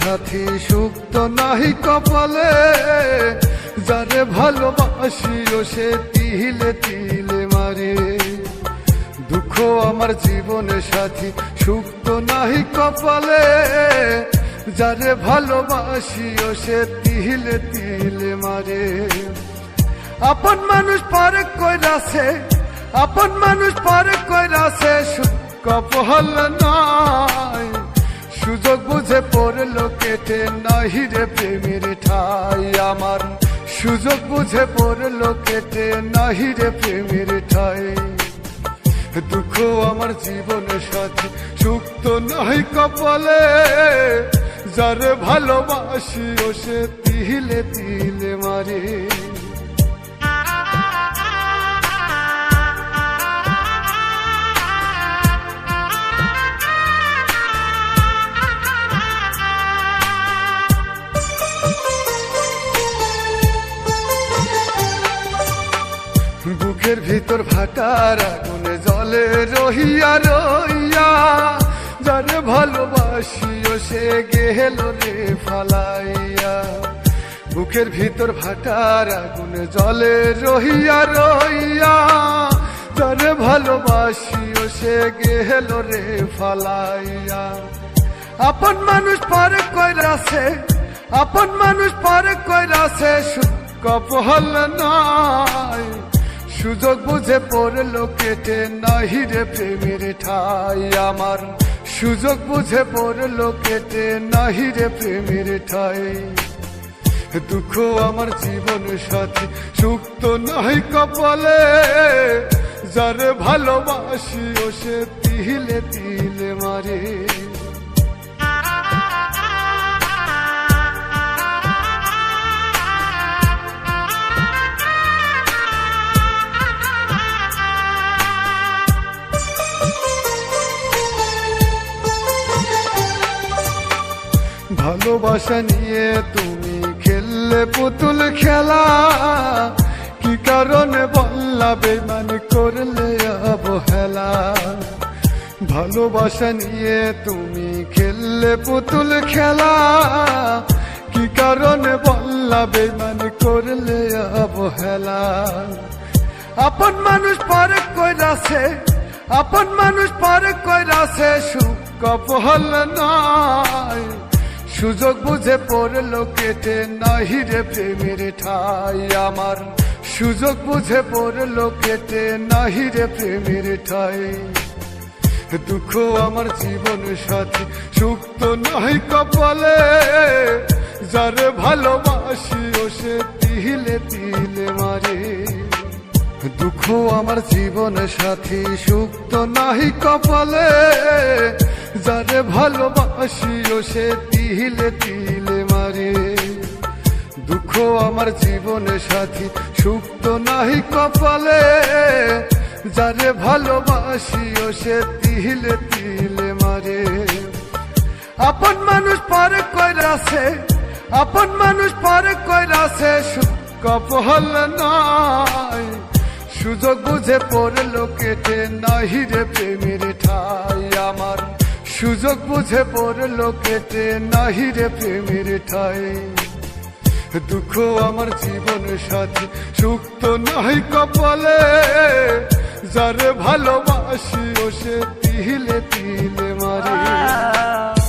সাথী সুখ তো নাহি কপালে। যারে ভালোবাসি ও সে তিলে তিলে মারে। দুঃখ আমার জীবনে সাথী সুখ তো নাহি কপালে। যারে ভালোবাসি ও সে তিলে তিলে মারে। আপন মানুষ পারে কইরাছে আপন মানুষ পারে কইরাছে কপহল নাই। সুযোগ বুঝে পড়ল কেটে। নাহি রে প্রেমের ঠাই আমার। সুযোগ বুঝে পড়ল কেটে। নাহি রে প্রেমের ঠাই। দুঃখ আমার জীবনে সাথে সুখ তো কপালে। যারে ভালোবাসি ও সে তিলে তিলে মারে। বুকের ভিতর ভাটার আগুনে জলে রহিয়া রইয়া, যারে ভালোবাসি ও সে গেল রে ফালাইয়া। বুকের ভিতর ভাটার আগুনে জলে রহিয়া রইয়া, যারে ভালোবাসি ও সে গেল রে ফালাইয়া। আপন মানুষ পারে কইরাছে, আপন মানুষ পারে কইরাছে কপহল নাই। সুযোগ বুঝে পড়ল কেটে নাহি রে প্রেমের ঠাই আমার। সুযোগ বুঝে পড়ল কেটে নাহি রে প্রেমের ঠাই। দুঃখ আমার জীবন সাথী সুখ তো নাই কপালে। যারে ভালোবাসি ও সে তিলে তিলে মারে। ভালোবাসা নিয়ে তুমি খেললে পুতুল খেলা। কি কারণে বললা বেমান করলে অবহেলা। ভালোবাসা নিয়ে তুমি খেললে পুতুল খেলা। কি কারণে বললা বেমান করলে অবহেলা। আপন মানুষ পরে কইরাছে আপন মানুষ পরে কইরাছে সুখ কপহল নাই সুযোগ বুঝে পড়ল কেটে নাহি রে প্রেমের ঠাই আমার। সুযোগ বুঝে পড়ল কেটে নাহি রে প্রেমের ঠাই। দুঃখ আমার জীবন সাথী সুখ তো নাই কপালে। যারে ভালোবাসি ও সে তিলে তিলে মারে। দুঃখ আমার জীবন সাথী সুখ তো নাহি কপালে। যারে ভালোবাসি ও সে তিলে তিলে মারে। দুঃখ আমার জীবনে সাথী সুখ তো নাহি কপালে। যারে ভালোবাসি ও সে তিলে তিলে মারে। আপন মানুষ পারে কইরাছে আপন মানুষ পারে কইরাছে কপহল নাই। সুযোগ বুঝে পড়ল কেটে নাহি রে প্রেমের ঠাই আমার। সুযোগ বুঝে পড়ল কেটে নাহি রে প্রেমের ঠাই। দুঃখ আমার জীবন সাথে সুখ তো নাই কপালে। যারে ভালোবাসি ও সে তিলে তিলে মারে।